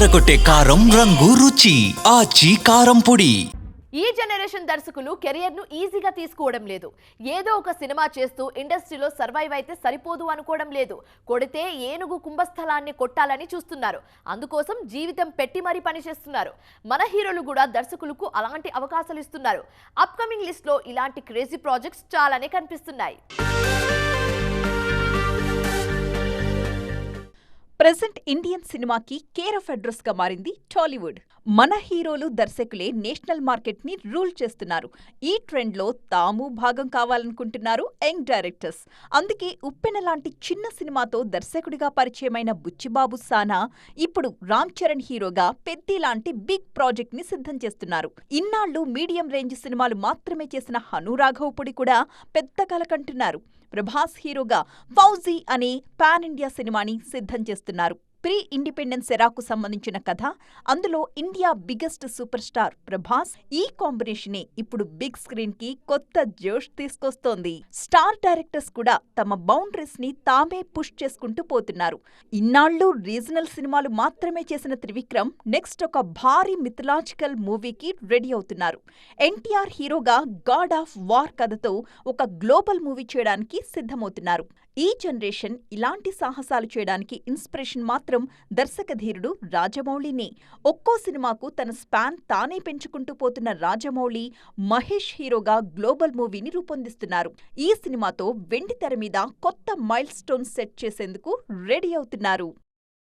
ఎర్రగొట్టే కారం రంగు రుచి ఆచి కారం పొడి. ఈ జనరేషన్ దర్శకులు కెరియర్ను ఈజీగా తీసుకోవడం లేదు. ఏదో ఒక సినిమా చేస్తూ ఇండస్ట్రీలో సర్వైవ్ అయితే సరిపోదు అనుకోవడం లేదు. కొడితే ఏనుగు కుంభస్థలాన్ని కొట్టాలని చూస్తున్నారు. అందుకోసం జీవితం పెట్టి మరీ పనిచేస్తున్నారు మన హీరోలు కూడా దర్శకులకు అలాంటి అవకాశాలు ఇస్తున్నారు. అప్కమింగ్ లిస్ట్లో ఇలాంటి క్రేజీ ప్రాజెక్ట్స్ చాలానే కనిపిస్తున్నాయి. ప్రెసెంట్ ఇండియన్ సినిమాకి కేర్ ఆఫ్ అడ్రస్గా మారింది టాలీవుడ్. మన హీరోలు దర్శకులే నేషనల్ మార్కెట్ని రూల్ చేస్తున్నారు. ఈ ట్రెండ్లో తాము భాగం కావాలనుకుంటున్నారు యంగ్ డైరెక్టర్స్. అందుకే ఉప్పెన లాంటి చిన్న సినిమాతో దర్శకుడిగా పరిచయమైన బుచ్చిబాబు సానా ఇప్పుడు రామ్ చరణ్ హీరోగా పెద్ది లాంటి బిగ్ ప్రాజెక్ట్ని సిద్ధం చేస్తున్నారు. ఇన్నాళ్ళు మీడియం రేంజ్ సినిమాలు మాత్రమే చేసిన హను రాఘవపుడి కూడా పెద్ద కలకంటున్నారు. ప్రభాస్ హీరోగా ఫౌజీ అనే పాన్ ఇండియా సినిమాని సిద్ధం చేస్తున్నారు. ప్రీ ఇండిపెండెన్స్ ఎరాకు సంబంధించిన కథ అందులో India biggest super star Prabhas ఈ కాంబినేషనే ఇప్పుడు బిగ్ స్క్రీన్కి కొత్త జోష్ తీసుకొస్తోంది. స్టార్ డైరెక్టర్స్ కూడా తమ బౌండరీస్ని తామే పుష్ చేసుకుంటూ పోతున్నారు. ఇన్నాళ్ళు రీజనల్ సినిమాలు మాత్రమే చేసిన త్రివిక్రమ్ నెక్స్ట్ ఒక భారీ మిథలాజికల్ మూవీకి రెడీ అవుతున్నారు. ఎన్టీఆర్ హీరోగా గాడ్ ఆఫ్ వార్ కథతో ఒక గ్లోబల్ మూవీ చేయడానికి సిద్ధమవుతున్నారు. ఈ జనరేషన్ ఇలాంటి సాహసాలు చేయడానికి ఇన్స్పిరేషన్ మాత్రం దర్శకధీరుడు రాజమౌళినే. ఒక్కో సినిమాకు తన స్పాన్ తానే పెంచుకుంటూ పోతున్న రాజమౌళి మహేష్ హీరోగా గ్లోబల్ మూవీని రూపొందిస్తున్నారు. ఈ సినిమాతో వెండి తెర మీద కొత్త మైల్ స్టోన్ సెట్ చేసేందుకు రెడీ అవుతున్నారు.